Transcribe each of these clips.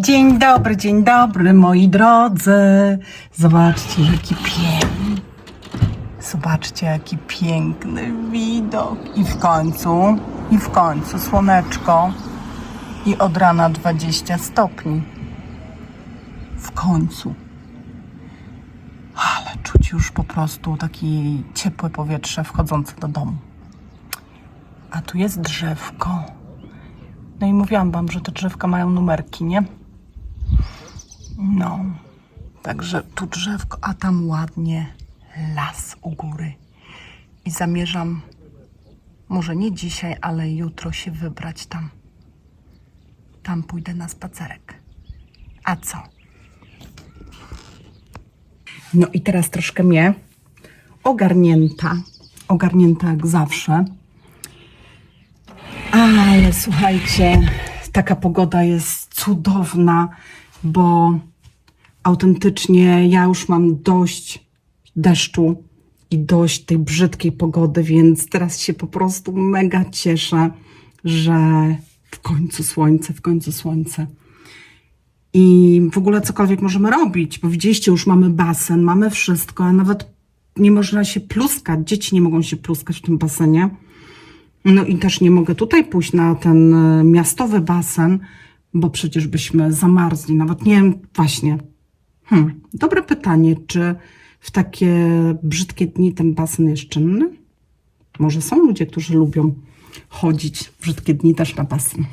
Dzień dobry, dzień dobry, moi drodzy. Zobaczcie, jaki piękny. Zobaczcie, jaki piękny widok. I w końcu, i w końcu słoneczko. I od rana 20 stopni. W końcu. Ale czuć już po prostu takie ciepłe powietrze wchodzące do domu. A tu jest drzewko. No i mówiłam wam, że te drzewka mają numerki, nie? No, także tu drzewko, a tam ładnie las u góry. I zamierzam, może nie dzisiaj, ale jutro się wybrać tam. Tam pójdę na spacerek. A co? No i teraz troszkę mnie ogarnięta. Ogarnięta jak zawsze. Ale słuchajcie, taka pogoda jest cudowna, bo autentycznie ja już mam dość deszczu i dość tej brzydkiej pogody, więc teraz się po prostu mega cieszę, że w końcu słońce, w końcu słońce. I w ogóle cokolwiek możemy robić, bo widzieliście, już mamy basen, mamy wszystko, a nawet nie można się pluskać. Dzieci nie mogą się pluskać w tym basenie. No i też nie mogę tutaj pójść na ten e, miastowy basen, bo przecież byśmy zamarzli. Nawet nie wiem, właśnie. Hmm, dobre pytanie, czy w takie brzydkie dni ten basen jest czynny? Może są ludzie, którzy lubią chodzić w brzydkie dni też na basen.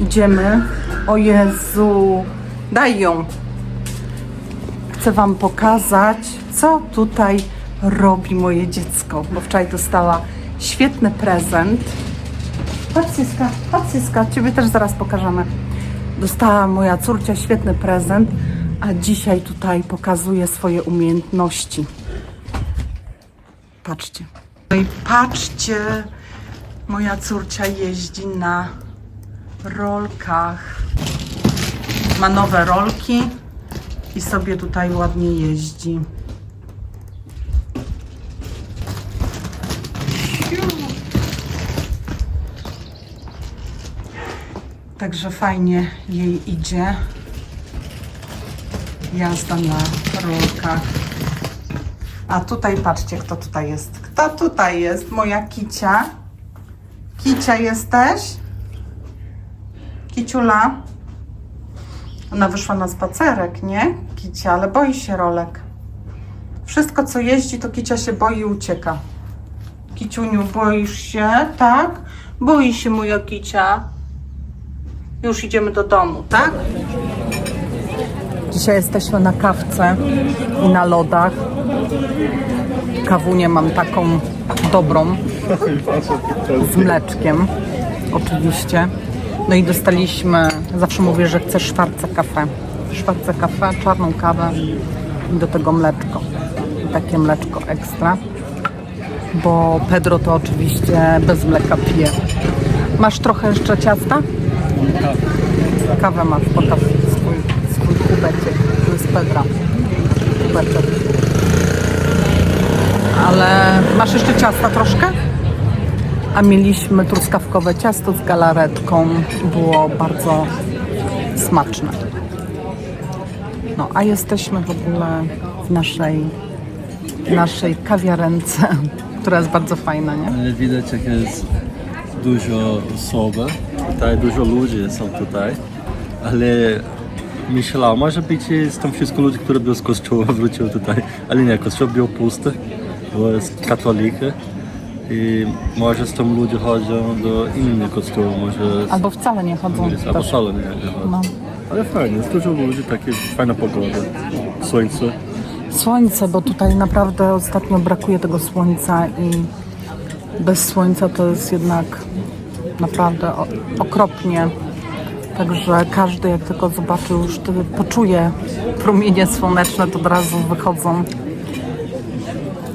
Idziemy. O Jezu, daj ją. Chcę Wam pokazać, co tutaj robi moje dziecko, bo wczoraj dostała świetny prezent. Chodź Syska, chodź Ciebie też zaraz pokażemy. Dostała moja córcia świetny prezent, a dzisiaj tutaj pokazuje swoje umiejętności. Patrzcie. No i patrzcie, moja córcia jeździ na rolkach. Ma nowe rolki i sobie tutaj ładnie jeździ. Także fajnie jej idzie jazda na rolkach. A tutaj patrzcie, kto tutaj jest. Kto tutaj jest? Moja kicia. Kicia jesteś? Kiciula? Ona wyszła na spacerek, nie? Kicia, ale boi się rolek. Wszystko, co jeździ, to Kicia się boi i ucieka. Kiciuniu, boisz się, tak? Boi się moja Kicia. Już idziemy do domu, tak? Dzisiaj jesteśmy na kawce i na lodach. Kawunię mam taką dobrą, z mleczkiem, oczywiście. No i dostaliśmy, zawsze mówię, że chcę szwarce kafe. Szwarce kafe, czarną kawę i do tego mleczko. Takie mleczko ekstra. Bo Pedro to oczywiście bez mleka pije. Masz trochę jeszcze ciasta? Kawę masz, pokaż swój, swój kubeczek. To jest Pedra. Kubeczek. Ale masz jeszcze ciasta troszkę? A mieliśmy truskawkowe ciasto z galaretką. Było bardzo smaczne. No, a jesteśmy w ogóle w naszej, naszej kawiarence, która jest bardzo fajna, nie? Ale widać jak jest dużo osoby, tutaj dużo ludzi są tutaj, ale myślałem, może być tam wszystko ludzi, które były z kościoła wróciły tutaj, ale nie, kościół był pusty, bo jest katoliki i może z tym ludzie chodzą do innych kościołów, może Albo wcale nie chodzą albo wcale nie, nie chodzą. No. Ale fajnie, jest dużo ludzi, takie fajna pogoda, słońce. Słońce, bo tutaj naprawdę ostatnio brakuje tego słońca i bez słońca to jest jednak naprawdę okropnie. Także każdy jak tylko zobaczy już poczuje promienie słoneczne, to od razu wychodzą.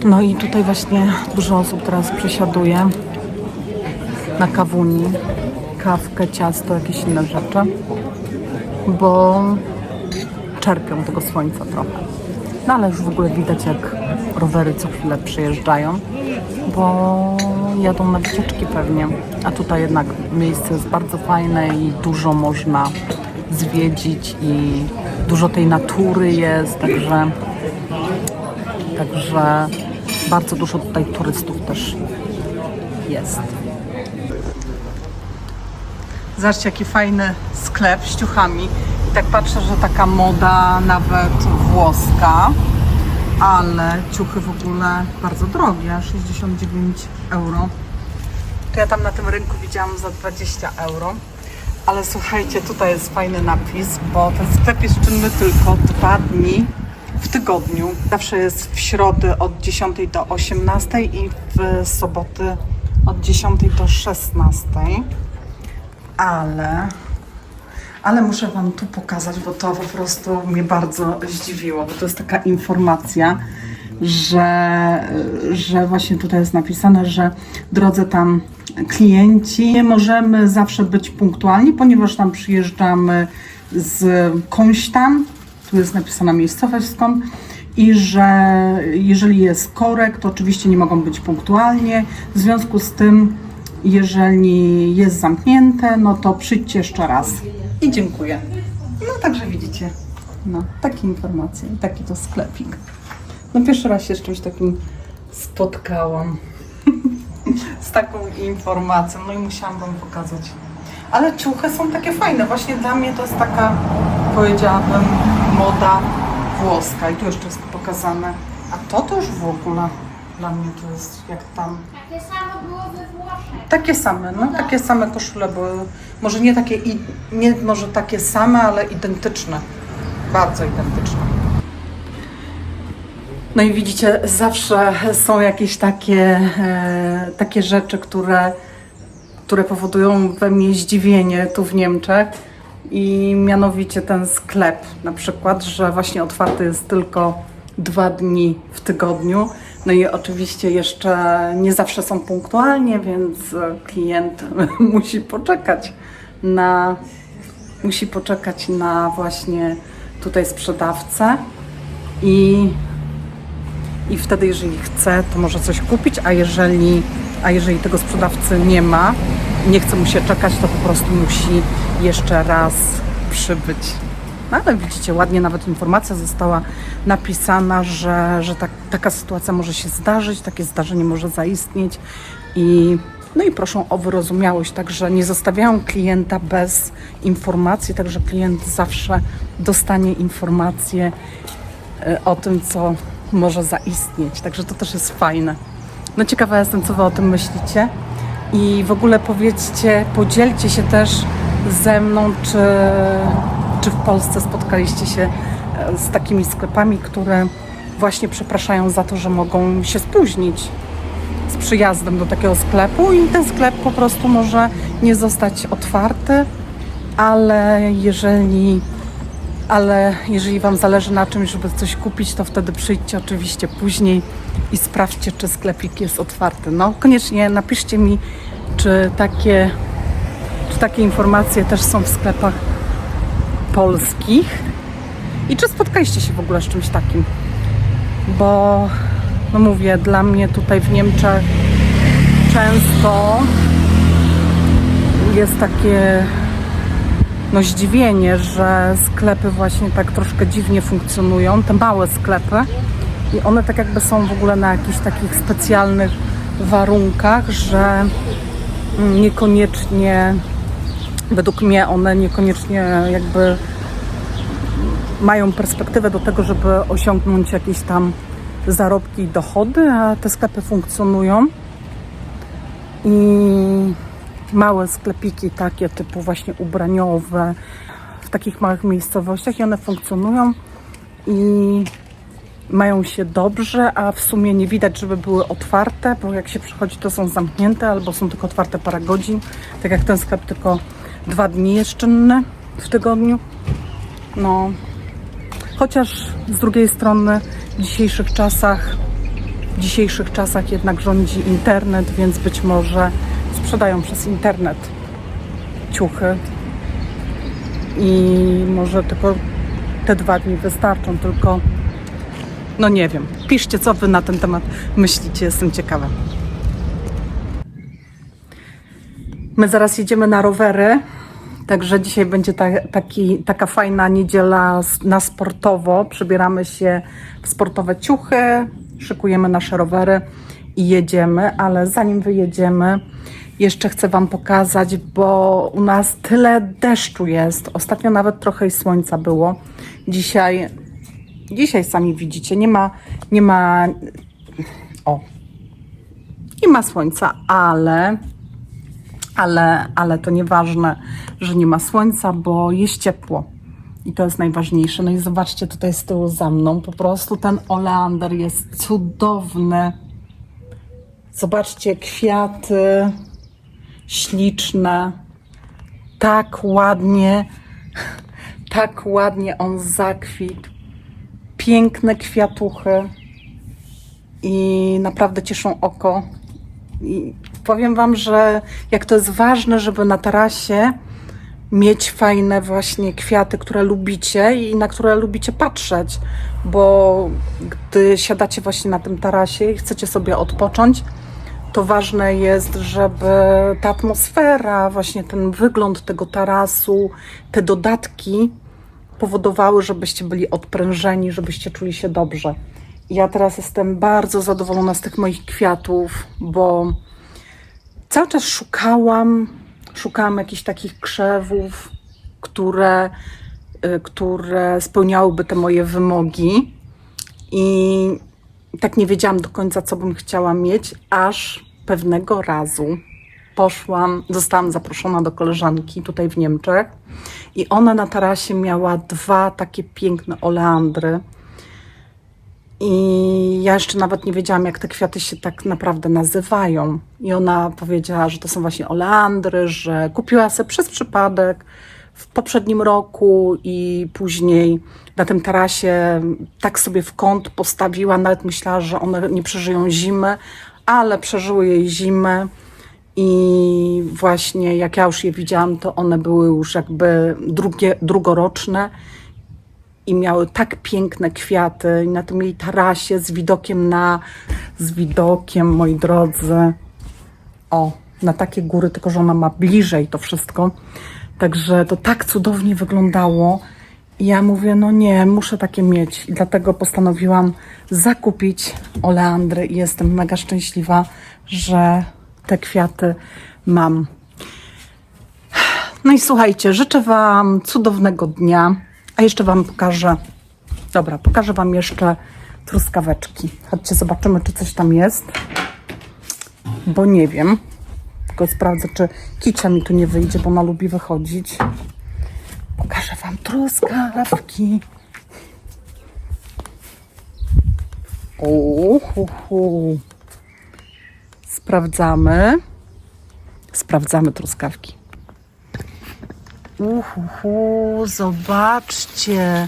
No i tutaj właśnie dużo osób teraz przesiaduje na kawuni, kawkę, ciasto, jakieś inne rzeczy, bo czerpią tego słońca trochę. No ale już w ogóle widać jak rowery co chwilę przyjeżdżają, bo jadą na wycieczki pewnie. A tutaj jednak miejsce jest bardzo fajne i dużo można zwiedzić i dużo tej natury jest, także Także bardzo dużo tutaj turystów też jest. Zobaczcie, jaki fajny sklep z ciuchami. I tak patrzę, że taka moda nawet włoska, ale ciuchy w ogóle bardzo drogie, 69 euro. To ja tam na tym rynku widziałam za 20 euro. Ale słuchajcie, tutaj jest fajny napis, bo ten sklep jest czynny tylko dwa dni w tygodniu. Zawsze jest w środę od 10 do 18 i w soboty od 10 do 16. Ale, ale muszę Wam tu pokazać, bo to po prostu mnie bardzo zdziwiło, bo to jest taka informacja, że, że właśnie tutaj jest napisane, że drodzy tam klienci, nie możemy zawsze być punktualni, ponieważ tam przyjeżdżamy z Końsztam, tu jest napisana miejscowość skąd, i że jeżeli jest korek, to oczywiście nie mogą być punktualnie. W związku z tym, jeżeli jest zamknięte, no to przyjdźcie jeszcze raz. I dziękuję. No także widzicie, no takie informacje, taki to sklepik. No pierwszy raz się z czymś takim spotkałam. z taką informacją, no i musiałam Wam pokazać. Ale ciuchy są takie fajne, właśnie dla mnie to jest taka, powiedziałabym, moda włoska. I tu jeszcze jest pokazane. A to to już w ogóle dla mnie to jest jak tam. Takie samo było we Włoszech. Takie same, no takie same koszule były. Może nie takie, i, nie może takie same, ale identyczne. Bardzo identyczne. No i widzicie, zawsze są jakieś takie, e, takie rzeczy, które, które powodują we mnie zdziwienie tu w Niemczech. I mianowicie ten sklep, na przykład, że właśnie otwarty jest tylko dwa dni w tygodniu. No i oczywiście jeszcze nie zawsze są punktualnie, więc klient musi poczekać na musi poczekać na właśnie tutaj sprzedawcę i i wtedy, jeżeli chce, to może coś kupić, a jeżeli, a jeżeli tego sprzedawcy nie ma, nie chce mu się czekać, to po prostu musi jeszcze raz przybyć. No ale widzicie, ładnie nawet informacja została napisana, że, że tak, taka sytuacja może się zdarzyć, takie zdarzenie może zaistnieć i no i proszą o wyrozumiałość, także nie zostawiają klienta bez informacji, także klient zawsze dostanie informację e, o tym, co może zaistnieć. Także to też jest fajne. No ciekawa jestem, co Wy o tym myślicie. I w ogóle powiedzcie, podzielcie się też ze mną, czy, czy w Polsce spotkaliście się e, z takimi sklepami, które właśnie przepraszają za to, że mogą się spóźnić z przyjazdem do takiego sklepu i ten sklep po prostu może nie zostać otwarty, ale jeżeli ale jeżeli Wam zależy na czymś, żeby coś kupić, to wtedy przyjdźcie oczywiście później i sprawdźcie, czy sklepik jest otwarty. No, koniecznie napiszcie mi, czy takie, czy takie informacje też są w sklepach polskich i czy spotkaliście się w ogóle z czymś takim. Bo, no mówię, dla mnie tutaj w Niemczech często jest takie no zdziwienie, że sklepy właśnie tak troszkę dziwnie funkcjonują, te małe sklepy i one tak jakby są w ogóle na jakichś takich specjalnych warunkach, że mm, niekoniecznie, według mnie one niekoniecznie jakby mają perspektywę do tego, żeby osiągnąć jakieś tam zarobki i dochody, a te sklepy funkcjonują i małe sklepiki takie typu właśnie ubraniowe w takich małych miejscowościach i one funkcjonują i mają się dobrze, a w sumie nie widać, żeby były otwarte, bo jak się przychodzi, to są zamknięte albo są tylko otwarte parę godzin. Tak jak ten sklep tylko dwa dni jest czynny w tygodniu. No, chociaż z drugiej strony w dzisiejszych czasach w dzisiejszych czasach jednak rządzi internet, więc być może sprzedają przez internet ciuchy i może tylko te dwa dni wystarczą, tylko no nie wiem. Piszcie, co wy na ten temat myślicie, jestem ciekawa. My zaraz jedziemy na rowery, także dzisiaj będzie ta, taki, taka fajna niedziela na sportowo. Przebieramy się w sportowe ciuchy, szykujemy nasze rowery i jedziemy, ale zanim wyjedziemy, jeszcze chcę Wam pokazać, bo u nas tyle deszczu jest. Ostatnio nawet trochę i słońca było. Dzisiaj, dzisiaj sami widzicie, nie ma, nie ma, o, nie ma słońca, ale ale, ale to nieważne, że nie ma słońca, bo jest ciepło. I to jest najważniejsze. No i zobaczcie, tutaj z tyłu za mną, po prostu ten oleander jest cudowny. Zobaczcie, kwiaty śliczne, tak ładnie, tak ładnie on zakwitł. Piękne kwiatuchy i naprawdę cieszą oko. I powiem Wam, że jak to jest ważne, żeby na tarasie mieć fajne właśnie kwiaty, które lubicie i na które lubicie patrzeć, bo gdy siadacie właśnie na tym tarasie i chcecie sobie odpocząć, to ważne jest, żeby ta atmosfera, właśnie ten wygląd tego tarasu, te dodatki powodowały, żebyście byli odprężeni, żebyście czuli się dobrze. Ja teraz jestem bardzo zadowolona z tych moich kwiatów, bo cały czas szukałam, szukałam jakichś takich krzewów, które, y, które spełniałyby te moje wymogi. I tak nie wiedziałam do końca, co bym chciała mieć, aż pewnego razu poszłam, zostałam zaproszona do koleżanki tutaj w Niemczech i ona na tarasie miała dwa takie piękne oleandry. I ja jeszcze nawet nie wiedziałam, jak te kwiaty się tak naprawdę nazywają. I ona powiedziała, że to są właśnie oleandry, że kupiła sobie przez przypadek w poprzednim roku i później na tym tarasie tak sobie w kąt postawiła. Nawet myślała, że one nie przeżyją zimy, ale przeżyły jej zimę. I właśnie jak ja już je widziałam, to one były już jakby drugie, drugoroczne i miały tak piękne kwiaty i na tym jej tarasie z widokiem na, z widokiem, moi drodzy, o, na takie góry, tylko że ona ma bliżej to wszystko. Także to tak cudownie wyglądało. I ja mówię, no nie, muszę takie mieć. I dlatego postanowiłam zakupić oleandry i jestem mega szczęśliwa, że te kwiaty mam. No i słuchajcie, życzę Wam cudownego dnia. A jeszcze Wam pokażę, dobra, pokażę Wam jeszcze truskaweczki. Chodźcie, zobaczymy, czy coś tam jest. Bo nie wiem. Tylko sprawdzę, czy kicia mi tu nie wyjdzie, bo ona lubi wychodzić. Pokażę Wam truskawki. Uhuhu. Sprawdzamy. Sprawdzamy truskawki. Uhuhu, zobaczcie.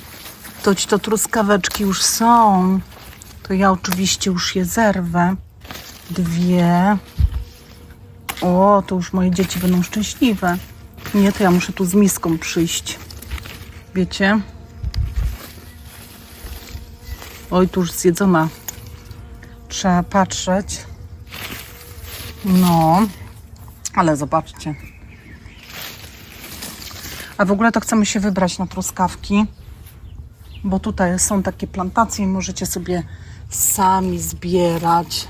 Toć to truskaweczki już są. To ja oczywiście już je zerwę. Dwie. O, to już moje dzieci będą szczęśliwe. Nie, to ja muszę tu z miską przyjść. Wiecie? Oj, tu już zjedzona. Trzeba patrzeć. No, ale zobaczcie. A w ogóle to chcemy się wybrać na truskawki, bo tutaj są takie plantacje i możecie sobie sami zbierać.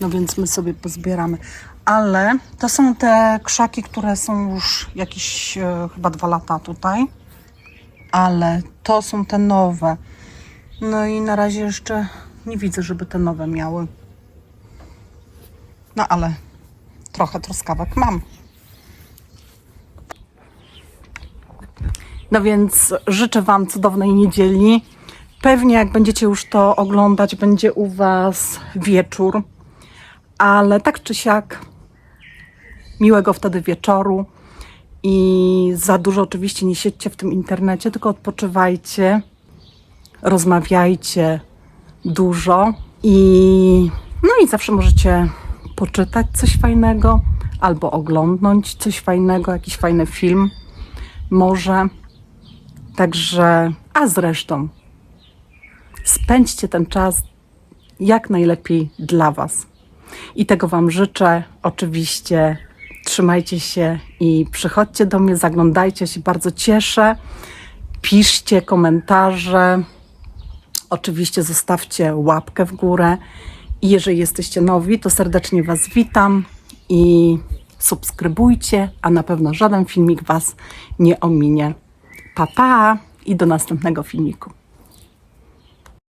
No więc my sobie pozbieramy. Ale to są te krzaki, które są już jakieś e, chyba dwa lata tutaj. Ale to są te nowe. No i na razie jeszcze nie widzę, żeby te nowe miały. No ale trochę truskawek mam. No więc życzę Wam cudownej niedzieli. Pewnie jak będziecie już to oglądać, będzie u Was wieczór, ale tak czy siak miłego wtedy wieczoru i za dużo oczywiście nie siedźcie w tym internecie, tylko odpoczywajcie, rozmawiajcie dużo i no i zawsze możecie poczytać coś fajnego albo oglądnąć coś fajnego, jakiś fajny film może. Także, a zresztą, spędźcie ten czas jak najlepiej dla Was. I tego Wam życzę. Oczywiście Trzymajcie się i przychodźcie do mnie, zaglądajcie się, bardzo cieszę. Piszcie komentarze. Oczywiście zostawcie łapkę w górę. I jeżeli jesteście nowi, to serdecznie Was witam i subskrybujcie, a na pewno żaden filmik Was nie ominie. Pa, pa i do następnego filmiku.